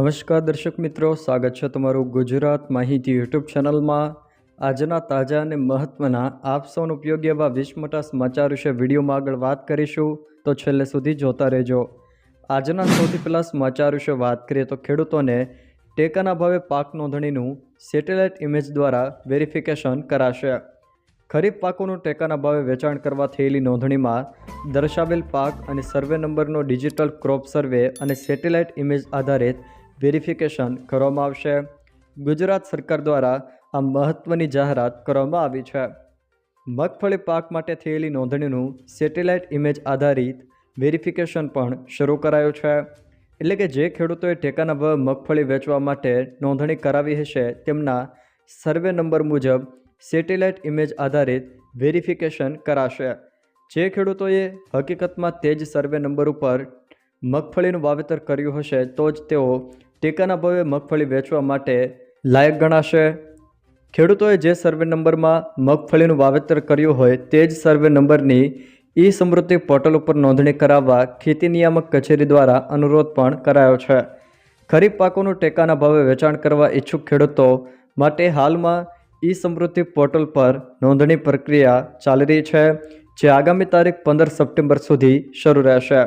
નમસ્કાર દર્શક મિત્રો, સ્વાગત છે તમારું ગુજરાત માહિતી યુટ્યુબ ચેનલમાં. આજના તાજા અને મહત્ત્વના આપ સૌનો ઉપયોગી એવા વીસ મોટા સમાચાર વિશે વિડીયોમાં આગળ વાત કરીશું, તો છેલ્લે સુધી જોતા રહેજો. આજના સૌથી પહેલાં સમાચાર વિશે વાત કરીએ તો ખેડૂતોને ટેકાના ભાવે પાક નોંધણીનું સેટેલાઇટ ઇમેજ દ્વારા વેરિફિકેશન કરાશે. ખરીફ પાકોનું ટેકાના ભાવે વેચાણ કરવા થયેલી નોંધણીમાં દર્શાવેલ પાક અને સર્વે નંબરનો ડિજિટલ ક્રોપ સર્વે અને સેટેલાઇટ ઇમેજ આધારિત વેરિફિકેશન કરવામાં આવશે. ગુજરાત સરકાર દ્વારા આ મહત્ત્વની જાહેરાત કરવામાં આવી છે. મગફળી પાક માટે થયેલી નોંધણીનું સેટેલાઇટ ઇમેજ આધારિત વેરિફિકેશન પણ શરૂ કરાયું છે. એટલે કે જે ખેડૂતોએ ટેકાના ભાવે મગફળી વેચવા માટે નોંધણી કરાવી હશે તેમના સર્વે નંબર મુજબ સેટેલાઇટ ઇમેજ આધારિત વેરિફિકેશન કરાશે. જે ખેડૂતોએ હકીકતમાં તે જ સર્વે નંબર ઉપર મગફળીનું વાવેતર કર્યું હશે તો જ તેઓ ટેકાના ભાવે મગફળી વેચવા માટે લાયક ગણાશે. ખેડૂતોએ જે સર્વે નંબરમાં મગફળીનું વાવેતર કર્યું હોય તે જ સર્વે નંબરની ઈ સમૃદ્ધિ પોર્ટલ ઉપર નોંધણી કરાવવા ખેતી નિયામક કચેરી દ્વારા અનુરોધ પણ કરાયો છે. ખરીફ પાકોનું ટેકાના ભાવે વેચાણ કરવા ઈચ્છુક ખેડૂતો માટે હાલમાં ઈ સમૃદ્ધિ પોર્ટલ પર નોંધણી પ્રક્રિયા ચાલી રહી છે, જે આગામી તારીખ પંદર સપ્ટેમ્બર સુધી શરૂ રહેશે.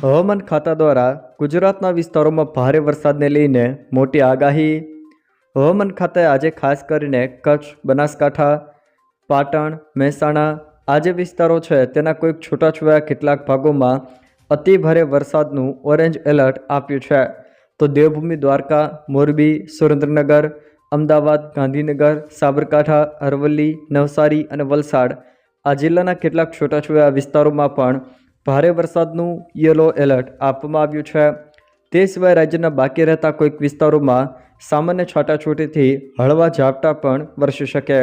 હવામાન ખાતા દ્વારા ગુજરાતના વિસ્તારોમાં ભારે વરસાદને લઈને મોટી આગાહી. હવામાન ખાતાએ આજે ખાસ કરીને કચ્છ, બનાસકાંઠા, પાટણ, મહેસાણા આ જે વિસ્તારો છે તેના કોઈક છૂટાછવાયા કેટલાક ભાગોમાં અતિભારે વરસાદનું ઓરેન્જ એલર્ટ આપ્યું છે. તો દેવભૂમિ, દ્વારકા, મોરબી, સુરેન્દ્રનગર, અમદાવાદ, ગાંધીનગર, સાબરકાંઠા, અરવલ્લી, નવસારી અને વલસાડ આ જિલ્લાના કેટલાક છૂટાછવાયા વિસ્તારોમાં પણ ભારે વરસાદનું યલો એલર્ટ આપવામાં આવ્યું છે. તે સિવાય રાજ્યના બાકી રહેતા કોઈક વિસ્તારોમાં સામાન્ય છાટાછૂટીથી હળવા ઝાપટા પણ વરસી શકે.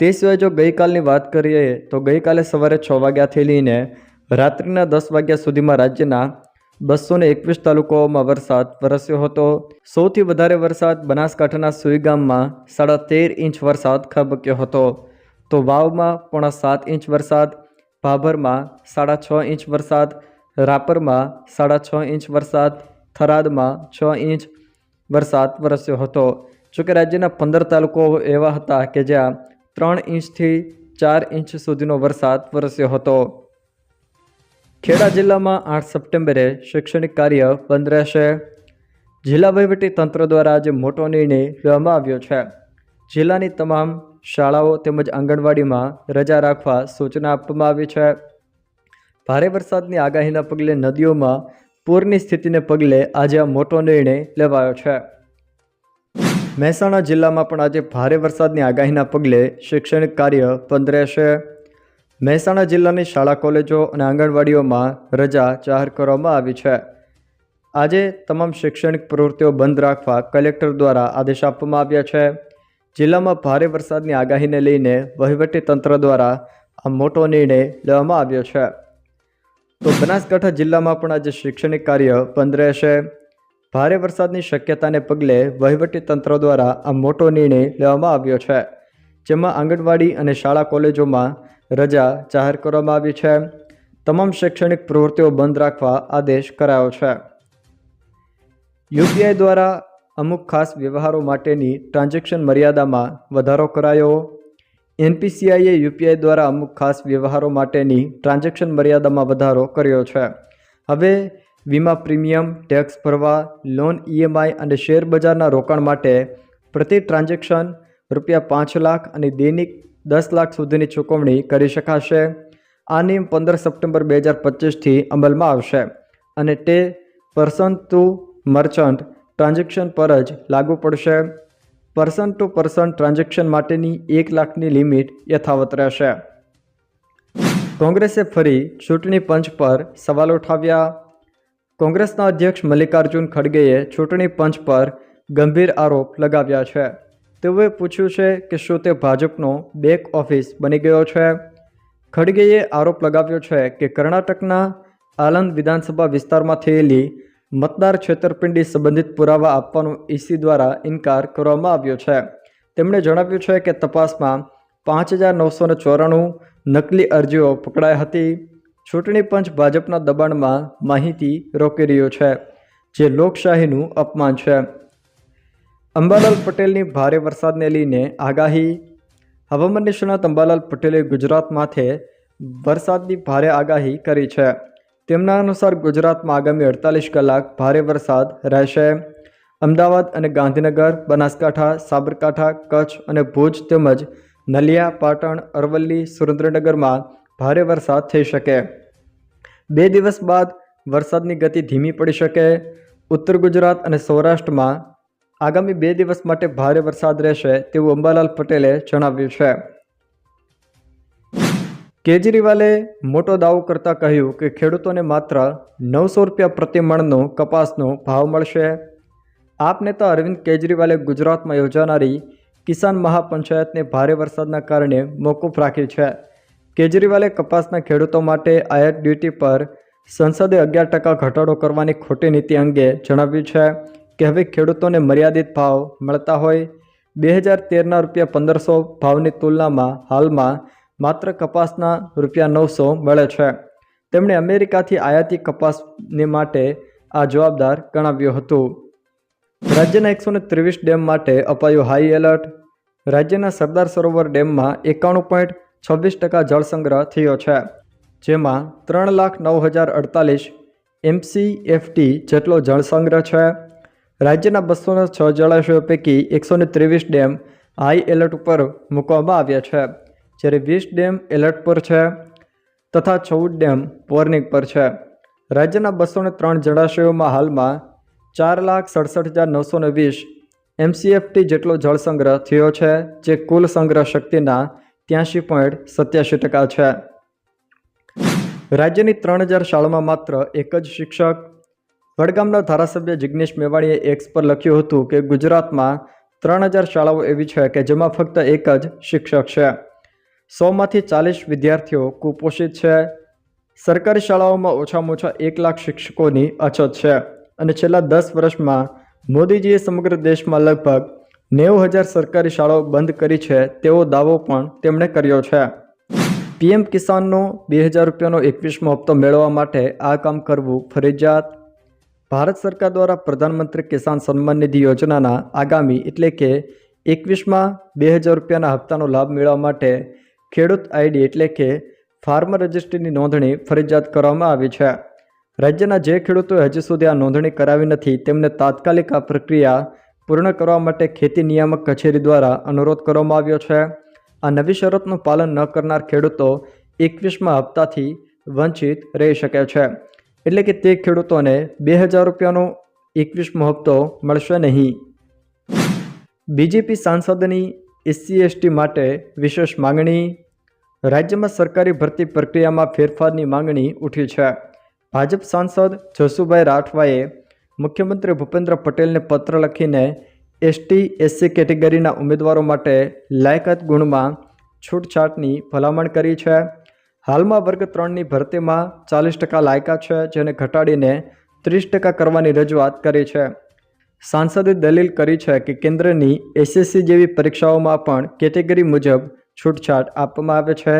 તે સિવાય જો ગઈકાલની વાત કરીએ તો ગઈકાલે સવારે છ વાગ્યાથી લઈને રાત્રિના દસ વાગ્યા સુધીમાં રાજ્યના બસો ને એકવીસ તાલુકાઓમાં વરસાદ વરસ્યો હતો. સૌથી વધારે વરસાદ બનાસકાંઠાના સુઈ ગામમાં સાડા તેર ઇંચ વરસાદ ખાબક્યો હતો. તો વાવમાં પોણા સાત ઇંચ વરસાદ ભાભરમાં સાડા છ ઇંચ વરસાદ, રાપરમાં સાડા છ ઇંચ વરસાદ, થરાદમાં છ ઇંચ વરસાદ વરસ્યો હતો. જોકે રાજ્યના પંદર તાલુકાઓ એવા હતા કે જ્યાં ત્રણ ઇંચથી ચાર ઇંચ સુધીનો વરસાદ વરસ્યો હતો. ખેડા જિલ્લામાં આઠ સપ્ટેમ્બરે શૈક્ષણિક કાર્ય બંધ રહેશે. જિલ્લા તંત્ર દ્વારા આજે મોટો નિર્ણય લેવામાં આવ્યો છે. જિલ્લાની તમામ શાળાઓ તેમજ આંગણવાડીમાં રજા રાખવા સૂચના આપવામાં આવી છે. ભારે વરસાદની આગાહીના પગલે નદીઓમાં પૂરની સ્થિતિને પગલે આજે આ મોટો નિર્ણય લેવાયો છે. મહેસાણા જિલ્લામાં પણ આજે ભારે વરસાદની આગાહીના પગલે શૈક્ષણિક કાર્ય બંધ રહેશે. મહેસાણા જિલ્લાની શાળા કોલેજો અને આંગણવાડીઓમાં રજા જાહેર કરવામાં આવી છે. આજે તમામ શૈક્ષણિક પ્રવૃત્તિઓ બંધ રાખવા કલેક્ટર દ્વારા આદેશ આપવામાં આવ્યા છે. જિલ્લામાં ભારે વરસાદની આગાહીને લઈને વહીવટી તંત્ર દ્વારા આ મોટો નિર્ણય લેવામાં આવ્યો છે. તો બનાસકાંઠા જિલ્લામાં પણ આજે શૈક્ષણિક કાર્ય બંધ રહેશે. ભારે વરસાદની શક્યતાને પગલે વહીવટી તંત્ર દ્વારા આ મોટો નિર્ણય લેવામાં આવ્યો છે. જેમાં આંગણવાડી અને શાળા કોલેજોમાં રજા જાહેર કરવામાં આવી છે. તમામ શૈક્ષણિક પ્રવૃત્તિઓ બંધ રાખવા આદેશ કરાયો છે. યુપીઆઈ દ્વારા અમુક ખાસ વ્યવહારો માટેની ટ્રાન્ઝેક્શન મર્યાદામાં વધારો કરાયો. એનપીસીઆઈએ યુપીઆઈ દ્વારા અમુક ખાસ વ્યવહારો માટેની ટ્રાન્ઝેક્શન મર્યાદામાં વધારો કર્યો છે. હવે વીમા પ્રીમિયમ, ટેક્સ ભરવા, લોન ઈએમઆઈ અને શેર બજારના રોકાણ માટે પ્રતિ ટ્રાન્ઝેક્શન રૂપિયા પાંચ લાખ અને દૈનિક દસ લાખ સુધીની ચૂકવણી કરી શકાશે. આ નિયમ પંદર સપ્ટેમ્બર બે હજાર પચીસથી અમલમાં આવશે અને તે પર્સન ટુ મર્ચન્ટ ટ્રાન્ઝેક્શન પર જ લાગુ પડશે. પર્સન ટુ પર્સન ટ્રાન્ઝેક્શન માટેની એક લાખની લિમિટ યથાવત રહેશે. કોંગ્રેસે ફરી ચૂંટણી પંચ પર સવાલ ઉઠાવ્યા. કોંગ્રેસના અધ્યક્ષ મલ્લિકાર્જુન ખડગેએ ચૂંટણી પંચ પર ગંભીર આરોપ લગાવ્યા છે. તેઓએ પૂછ્યું છે કે શું તે ભાજપનો બેક ઓફિસ બની ગયો છે? ખડગેએ આરોપ લગાવ્યો છે કે કર્ણાટકના આલંદ વિધાનસભા વિસ્તારમાં થયેલી મતદાર છેતરપિંડી સંબંધિત પુરાવા આપવાનો ઈસી દ્વારા ઇનકાર કરવામાં આવ્યો છે. તેમણે જણાવ્યું છે કે તપાસમાં પાંચ હજાર નવસો ને ચોરાણું નકલી અરજીઓ પકડાઈ હતી. ચૂંટણી પંચ ભાજપના દબાણમાં માહિતી રોકી રહ્યો છે, જે લોકશાહીનું અપમાન છે. અંબાલાલ પટેલની ભારે વરસાદને લઈને આગાહી. હવામાન નિષ્ણાત અંબાલાલ પટેલે ગુજરાત માથે વરસાદની ભારે આગાહી કરી છે. તેમના અનુસાર ગુજરાતમાં આગામી અડતાલીસ કલાક ભારે વરસાદ રહેશે. અમદાવાદ અને ગાંધીનગર, બનાસકાંઠા, સાબરકાંઠા, કચ્છ અને ભુજ તેમજ નલિયા, પાટણ, અરવલ્લી, સુરેન્દ્રનગરમાં ભારે વરસાદ થઈ શકે. બે દિવસ બાદ વરસાદની ગતિ ધીમી પડી શકે. ઉત્તર ગુજરાત અને સૌરાષ્ટ્રમાં આગામી બે દિવસ માટે ભારે વરસાદ રહેશે તેવું અંબાલાલ પટેલે જણાવ્યું છે. કેજરીવાલે મોટો દાવો કરતાં કહ્યું કે ખેડૂતોને માત્ર નવસો રૂપિયા પ્રતિ મણનો કપાસનો ભાવ મળશે. આપ નેતા અરવિંદ કેજરીવાલે ગુજરાતમાં યોજાનારી કિસાન મહાપંચાયતને ભારે વરસાદના કારણે મોકૂફ રાખી છે. કેજરીવાલે કપાસના ખેડૂતો માટે આયાત ડ્યુટી પર સંસદે અગિયાર ટકા ઘટાડો કરવાની ખોટી નીતિ અંગે જણાવ્યું છે કે હવે ખેડૂતોને મર્યાદિત ભાવ મળતા હોય. બે હજાર તેરના રૂપિયા પંદરસો ભાવની તુલનામાં હાલમાં માત્ર કપાસના રૂપિયા નવસો મળે છે. તેમણે અમેરિકાથી આયાતી કપાસને માટે આ જવાબદાર ગણાવ્યું હતું. રાજ્યના એકસો ત્રેવીસ ડેમ માટે અપાયું હાઈ એલર્ટ. રાજ્યના સરદાર સરોવર ડેમમાં એકાણું પોઈન્ટ છવ્વીસ ટકા જળસંગ્રહ થયો છે, જેમાં ત્રણ લાખ નવ હજાર અડતાલીસ એમસીએફટી જેટલો જળસંગ્રહ છે. રાજ્યના બસો છ જળાશયો પૈકી એકસો ત્રેવીસ ડેમ હાઈ એલર્ટ ઉપર મૂકવામાં આવ્યા છે. જ્યારે વીસ ડેમ એલર્ટ પર છે તથા ચૌદ ડેમ વોર્નિંગ પર છે. રાજ્યના બસો ત્રણ જળાશયોમાં હાલમાં ચાર લાખ સડસઠ હજાર નવસો ને વીસ એમસીએફટી જેટલો જળસંગ્રહ થયો છે, જે કુલ સંગ્રહ શક્તિના ત્યાંશી પોઈન્ટ સત્યાસી ટકા છે. રાજ્યની ત્રણ હજાર શાળામાં માત્ર એક જ શિક્ષક. વડગામના ધારાસભ્ય જિગ્નેશ મેવાણીએ એક્સ પર લખ્યું હતું કે ગુજરાતમાં ત્રણ હજાર શાળાઓ એવી છે કે જેમાં ફક્ત એક જ શિક્ષક છે. સોમાંથી ચાલીસ વિદ્યાર્થીઓ કુપોષિત છે. સરકારી શાળાઓમાં ઓછામાં ઓછા એક લાખ શિક્ષકોની અછત છે અને છેલ્લા દસ વર્ષમાં મોદીજીએ સમગ્ર દેશમાં લગભગ નેવું હજાર સરકારી શાળાઓ બંધ કરી છે તેવો દાવો પણ તેમણે કર્યો છે. પીએમ કિસાનનો બે હજાર રૂપિયાનો એકવીસમો હપ્તો મેળવવા માટે આ કામ કરવું ફરજિયાત. ભારત સરકાર દ્વારા પ્રધાનમંત્રી કિસાન સન્માન નિધિ યોજનાના આગામી એટલે કે એકવીસમાં બે હજાર રૂપિયાના હપ્તાનો લાભ મેળવવા માટે ખેડૂત આઈડી એટલે કે ફાર્મર રજિસ્ટ્રીની નોંધણી ફરજિયાત કરવામાં આવી છે. રાજ્યના જે ખેડૂતોએ હજી સુધી આ નોંધણી કરાવી નથી, તેમને તાત્કાલિક આ પ્રક્રિયા પૂર્ણ કરવા માટે ખેતી નિયામક કચેરી દ્વારા અનુરોધ કરવામાં આવ્યો છે. આ નવી શરતનું પાલન ન કરનાર ખેડૂતો એકવીસમાં હપ્તાથી વંચિત રહી શકે છે. એટલે કે તે ખેડૂતોને બે હજાર રૂપિયાનો એકવીસમો હપ્તો મળશે નહીં. બીજેપી સાંસદની એસસી, એસટી માટે વિશેષ માંગણી રાજ્યમાં સરકારી ભરતી પ્રક્રિયામાં ફેરફારની માંગણી ઉઠી છે. ભાજપ સાંસદ જસુભાઈ રાઠવાએ મુખ્યમંત્રી ભૂપેન્દ્ર પટેલને પત્ર લખીને એસટી, એસસી કેટેગરીના ઉમેદવારો માટે લાયકાત ગુણમાં છૂટછાટની ભલામણ કરી છે. હાલમાં વર્ગ ત્રણની ભરતીમાં ચાલીસ ટકા લાયકાત છે, જેને ઘટાડીને ત્રીસ ટકા કરવાની રજૂઆત કરી છે. સાંસદે દલીલ કરી છે કે કેન્દ્રની એસએસસી જેવી પરીક્ષાઓમાં પણ કેટેગરી મુજબ છૂટછાટ આપવામાં આવે છે.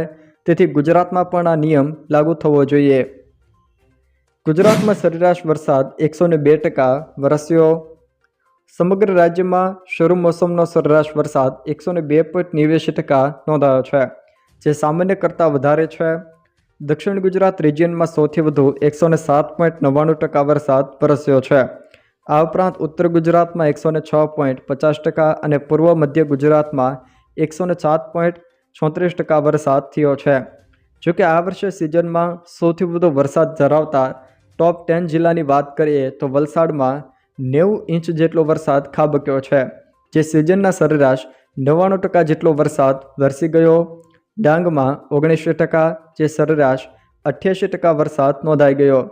તેથી ગુજરાતમાં પણ આ નિયમ લાગુ થવો જોઈએ. ગુજરાતમાં સરેરાશ વરસાદ એકસો ને બે ટકા વરસ્યો. સમગ્ર રાજ્યમાં શરૂ મોસમનો સરેરાશ વરસાદ એકસો ને બે પોઈન્ટ નેવ્યાસી ટકા નોંધાયો છે, જે સામાન્ય કરતાં વધારે છે. દક્ષિણ ગુજરાત રિજિયનમાં સૌથી વધુ એકસો ને સાત પોઈન્ટ નવ્વાણું ટકા વરસાદ વરસ્યો છે. આ ઉપરાંત ઉત્તર ગુજરાતમાં એકસો ને છ પોઈન્ટ પચાસ ટકા અને પૂર્વ મધ્ય ગુજરાતમાં એકસો ને સાત પોઈન્ટ ચોત્રીસ ટકા વરસાદ થયો છે. જોકે આ વર્ષે સિઝનમાં સૌથી વધુ વરસાદ ધરાવતા ટોપ ટેન જિલ્લાની વાત કરીએ તો વલસાડમાં નેવું ઇંચ જેટલો વરસાદ ખાબક્યો છે, જે સિઝનના સરેરાશ નવ્વાણું ટકા જેટલો વરસાદ વરસી ગયો. ડાંગમાં ઓગણીસો ટકા, જે સરેરાશ અઠ્યાસી ટકા વરસાદ નોંધાઈ ગયો.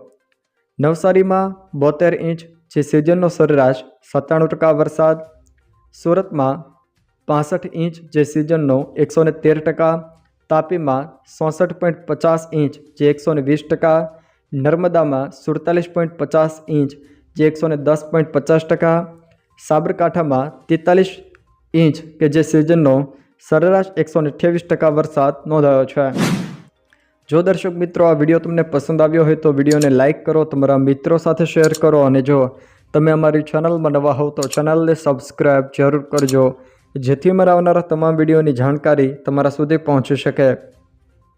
નવસારીમાં બોતેર ઇંચ, જે સિઝનનો સરેરાશ સત્તાણું ટકા વરસાદ. સુરતમાં પાસઠ ઇંચ જે સિઝનનો એકસો ને તેર ટકા તાપીમાં સોસઠ પોઈન્ટ પચાસ ઇંચ જે એકસો ને વીસ ટકા નર્મદામાં સુડતાલીસ પોઈન્ટ પચાસ ઇંચ જે એકસો ને દસ પોઈન્ટ પચાસ ટકા સાબરકાંઠામાં તેતાલીસ ઇંચ કે જે સિઝનનો સરેરાશ એકસો ને અઠ્યાવીસ ટકા વરસાદ નોંધાયો છે જો દર્શક મિત્રો આ વીડિયો તમને પસંદ આવ્યો હોય તો વિડીયોને લાઇક કરો તમારા મિત્રો સાથે શેર કરો અને જો તમે અમારી ચેનલમાં નવા હોવ તો ચેનલને સબસ્ક્રાઈબ જરૂર કરજો. જેથી અમારા આવનારા તમામ વિડીયોની જાણકારી તમારા સુધી પહોંચી શકે.